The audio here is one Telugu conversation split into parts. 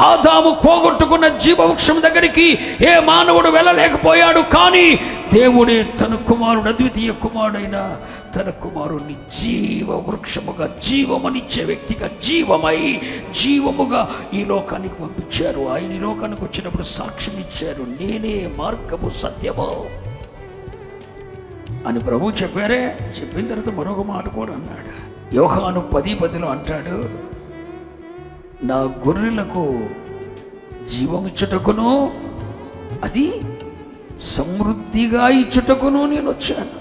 ఆదాము పోగొట్టుకున్న జీవవృక్షం దగ్గరికి ఏ మానవుడు వెళ్ళలేకపోయాడు కానీ దేవుడే తన కుమారుడు అద్వితీయ కుమారుడైన తన కుమారుణ్ణి జీవ వృక్షముగా జీవమనిచ్చే వ్యక్తిగా జీవమై జీవముగా ఈ లోకానికి పంపించారు. ఆయన ఈ లోకానికి వచ్చినప్పుడు సాక్ష్యం ఇచ్చారు. నేనే మార్గము సత్యము అని ప్రభు చెప్పారే. చెప్పిన తర్వాత మరొక మాట కూడా అన్నాడు. యోహాను పది పదిలో అంటాడు నా గొర్రెలకు జీవమిచ్చుటకును అది సమృద్ధిగా ఇచ్చుటకును నేను వచ్చాను.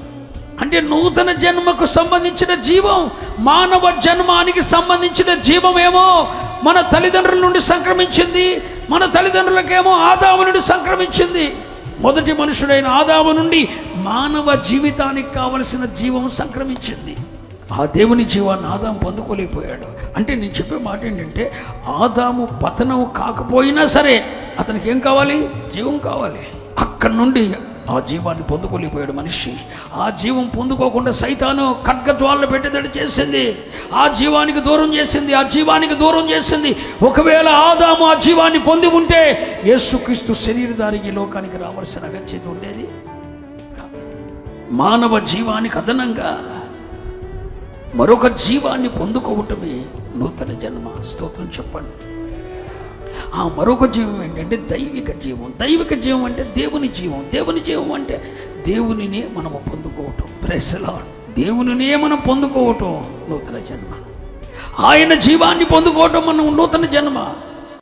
అంటే నూతన జన్మకు సంబంధించిన జీవం మానవ జన్మానికి సంబంధించిన జీవమేమో మన తల్లిదండ్రుల నుండి సంక్రమించింది మన తల్లిదండ్రులకేమో ఆదాము నుండి సంక్రమించింది. మొదటి మనుషుడైన ఆదాము నుండి మానవ జీవితానికి కావలసిన జీవం సంక్రమించింది. ఆ దేవుని జీవాన్ని ఆదాము పొందుకోలేకపోయాడు. అంటే నేను చెప్పే మాట ఏంటంటే ఆదాము పతనం కాకపోయినా సరే అతనికి ఏం కావాలి? జీవం కావాలి. అక్కడి నుండి ఆ జీవాన్ని పొందుకోలేకపోయాడు మనిషి. ఆ జీవం పొందుకోకుండా సైతాను ఖడ్గజ్వాలను పెట్టేటట్టు చేసింది. ఆ జీవానికి దూరం చేసింది ఆ జీవానికి దూరం చేసింది. ఒకవేళ ఆదాము ఆ జీవాన్ని పొంది ఉంటే యేసుక్రీస్తు శరీరధారికి ఈ లోకానికి రావాల్సిన అగత్యత ఉండేది? మానవ జీవానికి అదనంగా మరొక జీవాన్ని పొందుకోవటమే నూతన జన్మ. స్తోత్రం చెప్పండి. ఆ మరొక జీవం ఏంటంటే దైవిక జీవం. దైవిక జీవం అంటే దేవుని జీవం. దేవుని జీవం అంటే దేవునినే మనము పొందుకోవటం. ప్రెసలా దేవునినే మనం పొందుకోవటం నూతన జన్మ. ఆయన జీవాన్ని పొందుకోవటం మనం నూతన జన్మ.